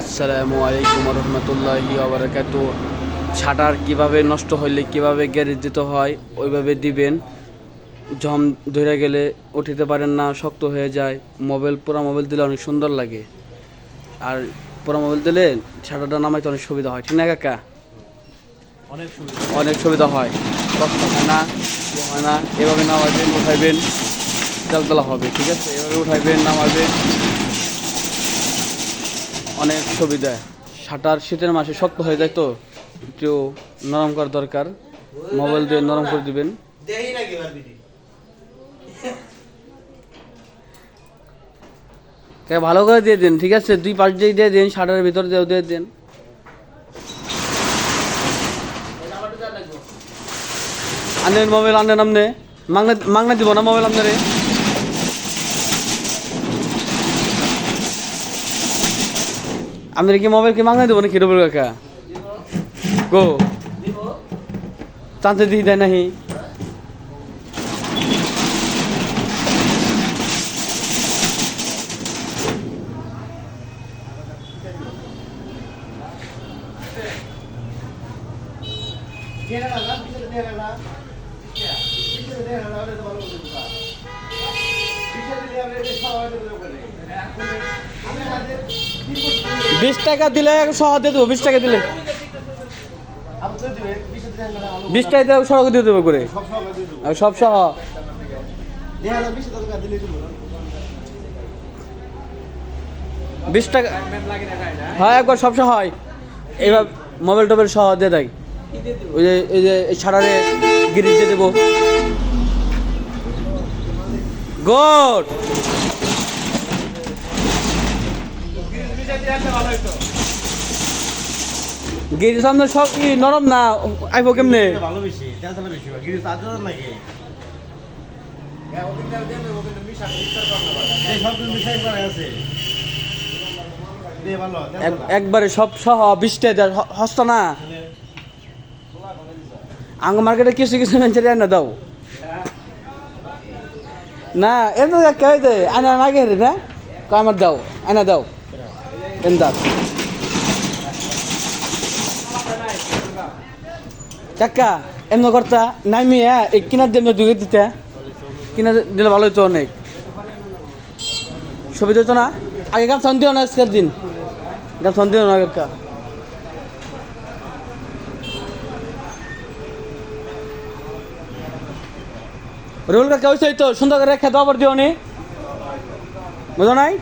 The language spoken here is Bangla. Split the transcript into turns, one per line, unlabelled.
আসসালামু আলাইকুম রহমতুল্লাহি আবরাকাত ছাটার কীভাবে নষ্ট হইলে কীভাবে গ্যারেজ দিতে হয় ওইভাবে দিবেন। জম ধরে গেলে উঠিতে পারেন না শক্ত হয়ে যায়। মোবাইল পুরা মোবাইল দিলে অনেক সুন্দর লাগে। আর পুরা মোবাইল দিলে ছাটাটা নামাইতে অনেক সুবিধা হয়। ঠিক না কাকা?
অনেক সুবিধা।
অনেক সুবিধা হয়। কষ্ট হয় না ইয়ে হয় না। এভাবে নামাবেন উঠাইবেন চালতলা হবে। ঠিক আছে? এভাবে উঠাইবেন নামাবেন। অনেক সুবিধা শাটার শীতের মাসে শক্ত হয়ে যায় তো একটু নরম করা দরকার। মোবাইল দিয়ে নরম করে দিবেন। ভালো করে দিয়ে দিন ঠিক আছে? দুই পাশ দিয়ে দিয়ে দিন শাটারের ভিতর দিয়েও দিয়ে দিন। আনেন মোবাইল আনেন আমনে মাংনা মাংনা দিব না মোবাইল আপনারে? আপনার কি মোবাইল কি মাংনা দিব নাকি রবুল কাকা গো চান্সে দিয়ে দেয় নাহি
দেনা না না বিশে
টাকা দিলে সহ দিয়ে দেবো, বিশ টাকা দিলে।
বিশে
টাকা দিলে সহ দিয়ে দেবো করে।
সব
সহ।
বিশে টাকা
হ্যাঁ একবার সব সহ হয়। এইবার মোবাইল টোবাইল সহ দিয়ে দেয়। ওই যে এই যে গিরিজ দিয়ে দেবো। গুড গিরিজ সামনে সব কি নরম না? আইব কেমনে? একবারে সব সহ বিশ টাকা হস্ত না? আঙ্গ মার্কেটে কিছু কিছু মানুষের না দাও। না, এমন কে দে আনা না গে না? আমার দাও, আনা দাও। এন দাও। কাকা, এমন করতা? নামি এই কিনার দিয়ে দুগে দিতে। কিনা দিলে ভালো হতো অনেক। সুবিধা হতো না? আগে কাপ সন্দেহ না আজকের দিন। কাপ সন্দেহ না, কাকা। রোল কাকা হয়েছে তো সুন্দর করে রেখে দাবার দিও নি। বুঝো নাই?